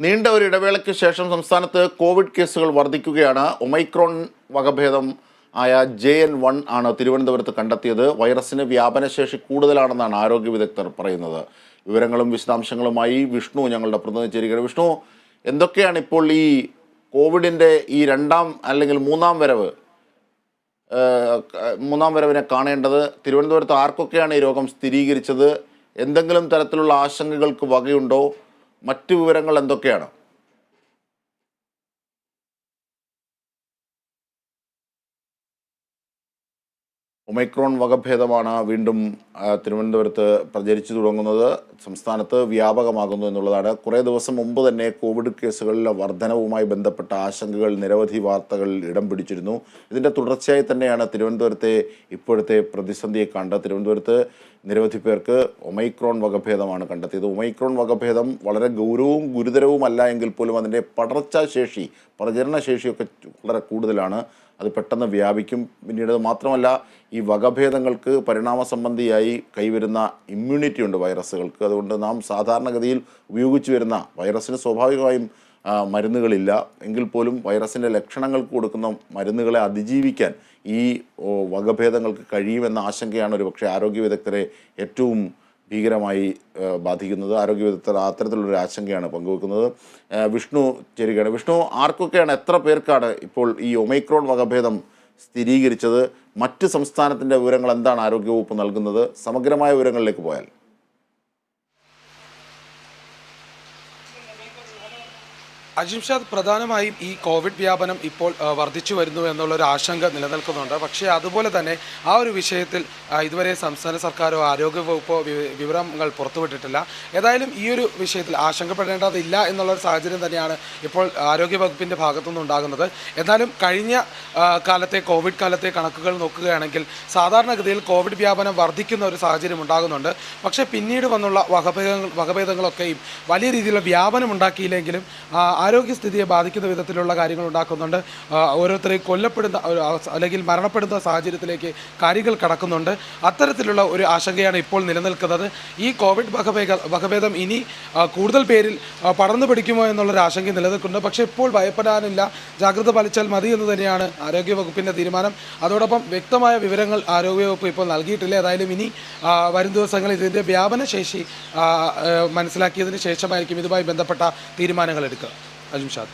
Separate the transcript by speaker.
Speaker 1: നീണ്ട ഒരു ഇടവേളയ്ക്ക് ശേഷം സംസ്ഥാനത്ത് കോവിഡ് കേസുകൾ വർദ്ധിക്കുകയാണ്. ഒമൈക്രോൺ വകഭേദം ആയ ജെ എൻ വൺ ആണ് തിരുവനന്തപുരത്ത് കണ്ടെത്തിയത്. വൈറസിന് വ്യാപനശേഷി കൂടുതലാണെന്നാണ് ആരോഗ്യ വിദഗ്ധർ പറയുന്നത്. വിവരങ്ങളും വിശദാംശങ്ങളുമായി വിഷ്ണു ഞങ്ങളുടെ പ്രതിനിധി ചേരുകയാണ് വിഷ്ണു എന്തൊക്കെയാണ് ഇപ്പോൾ ഈ കോവിഡിന്റെ ഈ രണ്ടാം അല്ലെങ്കിൽ മൂന്നാം വരവ്? മൂന്നാം വരവിനെ കാണേണ്ടത്? തിരുവനന്തപുരത്ത് ആർക്കൊക്കെയാണ് ഈ രോഗം സ്ഥിരീകരിച്ചത്? എന്തെങ്കിലും തരത്തിലുള്ള ആശങ്കകൾക്ക് വകയുണ്ടോ? മറ്റു വിവരങ്ങൾ എന്തൊക്കെയാണ്? ഒമൈക്രോൺ വകഭേദമാണ് വീണ്ടും തിരുവനന്തപുരത്ത് പ്രചരിച്ചു തുടങ്ങുന്നത്. സംസ്ഥാനത്ത് വ്യാപകമാകുന്നു എന്നുള്ളതാണ്. കുറേ ദിവസം മുമ്പ് തന്നെ കോവിഡ് കേസുകളിലെ വർധനവുമായി ബന്ധപ്പെട്ട ആശങ്കകൾ നിരവധി വാർത്തകൾ ഇടം പിടിച്ചിരുന്നു. ഇതിന്റെ തുടർച്ചയായി തന്നെയാണ് തിരുവനന്തപുരത്തെ ഇപ്പോഴത്തെ പ്രതിസന്ധിയെ കണ്ട തിരുവനന്തപുരത്ത് നിരവധി പേർക്ക് ഒമൈക്രോൺ വകഭേദമാണ് കണ്ടെത്തിയത്. ഒമൈക്രോൺ വകഭേദം വളരെ ഗൗരവവും ഗുരുതരവുമല്ല എങ്കിൽ പോലും അതിന്റെ പടർച്ചാശേഷി പ്രചരണശേഷിയൊക്കെ വളരെ കൂടുതലാണ്. അത് പെട്ടെന്ന് വ്യാപിക്കും. പിന്നീട് മാത്രമല്ല ഈ വകഭേദങ്ങൾക്ക് പരിണാമ സംബന്ധിയായി കൈവരുന്ന ഇമ്മ്യൂണിറ്റി ഉണ്ട് വൈറസുകൾക്ക് അതുകൊണ്ട് നാം സാധാരണഗതിയിൽ ഉപയോഗിച്ചു വരുന്ന വൈറസിന് സ്വാഭാവികമായും മരുന്നുകളില്ല. എങ്കിൽ പോലും വൈറസിന്റെ ലക്ഷണങ്ങൾക്ക് കൊടുക്കുന്ന മരുന്നുകളെ അതിജീവിക്കാൻ ഈ വകഭേദങ്ങൾക്ക് കഴിയുമെന്ന ആശങ്കയാണ് ഒരു പക്ഷേ ആരോഗ്യ വിദഗ്ധരെ ഏറ്റവും ഭീകരമായി ബാധിക്കുന്നത്. ആരോഗ്യ വിദഗ്ധർ അത്തരത്തിലുള്ളൊരു ആശങ്കയാണ് പങ്കുവെക്കുന്നത്. വിഷ്ണു ചേരുകയാണ്. വിഷ്ണു ആർക്കൊക്കെയാണ് എത്ര പേർക്കാണ് ഇപ്പോൾ ഈ ഒമൈക്രോൺ വകഭേദം സ്ഥിരീകരിച്ചത്? മറ്റ് സംസ്ഥാനത്തിന്റെ വിവരങ്ങൾ എന്താണ് ആരോഗ്യവകുപ്പ് നൽകുന്നത്? സമഗ്രമായ വിവരങ്ങളിലേക്ക് പോയാൽ.
Speaker 2: അജിംഷാദ് പ്രധാനമായും ഈ കോവിഡ് വ്യാപനം ഇപ്പോൾ വർദ്ധിച്ചു വരുന്നു എന്നുള്ളൊരു ആശങ്ക നിലനിൽക്കുന്നുണ്ട്. പക്ഷേ അതുപോലെ തന്നെ ആ ഒരു വിഷയത്തിൽ ഇതുവരെ സംസ്ഥാന സർക്കാരോ ആരോഗ്യവകുപ്പോ വിവരങ്ങൾ പുറത്തുവിട്ടിട്ടില്ല. ഏതായാലും ഈ ഒരു വിഷയത്തിൽ ആശങ്കപ്പെടേണ്ടതില്ല എന്നുള്ളൊരു സാഹചര്യം തന്നെയാണ് ഇപ്പോൾ ആരോഗ്യവകുപ്പിന്റെ ഭാഗത്തുനിന്ന് ഉണ്ടാകുന്നത്. എന്നാലും കഴിഞ്ഞ കാലത്തെ കോവിഡ് കാലത്തെ കണക്കുകൾ നോക്കുകയാണെങ്കിൽ സാധാരണഗതിയിൽ കോവിഡ് വ്യാപനം വർദ്ധിക്കുന്ന ഒരു സാഹചര്യം ഉണ്ടാകുന്നുണ്ട്. പക്ഷേ പിന്നീട് വന്നുള്ള വകഭേദങ്ങൾ വകഭേദങ്ങളൊക്കെയും വലിയ രീതിയിലുള്ള വ്യാപനം ഉണ്ടാക്കിയില്ലെങ്കിലും ആരോഗ്യസ്ഥിതിയെ ബാധിക്കുന്ന വിധത്തിലുള്ള കാര്യങ്ങൾ ഉണ്ടാക്കുന്നുണ്ട്. ഓരോരുത്തരെയും കൊല്ലപ്പെടുന്ന അല്ലെങ്കിൽ മരണപ്പെടുന്ന സാഹചര്യത്തിലേക്ക് കാര്യങ്ങൾ കടക്കുന്നുണ്ട്. അത്തരത്തിലുള്ള ഒരു ആശങ്കയാണ് ഇപ്പോൾ നിലനിൽക്കുന്നത്. ഈ കോവിഡ് വകഭേദ വകഭേദം ഇനി കൂടുതൽ പേരിൽ പടർന്നു പിടിക്കുമോ എന്നുള്ളൊരു ആശങ്ക നിലനിൽക്കുന്നുണ്ട്. പക്ഷേ ഇപ്പോൾ ഭയപ്പെടാനില്ല. ജാഗ്രത പാലിച്ചാൽ മതി എന്ന് തന്നെയാണ് ആരോഗ്യവകുപ്പിന്റെ തീരുമാനം. അതോടൊപ്പം വ്യക്തമായ വിവരങ്ങൾ ആരോഗ്യവകുപ്പ് ഇപ്പോൾ നൽകിയിട്ടില്ല. ഏതായാലും ഇനി വരും ദിവസങ്ങളിൽ ഇതിന്റെ വ്യാപനശേഷി മനസ്സിലാക്കിയതിന് ശേഷമായിരിക്കും ഇതുമായി ബന്ധപ്പെട്ട തീരുമാനങ്ങൾ എടുക്കുക. അജിംഷാദ്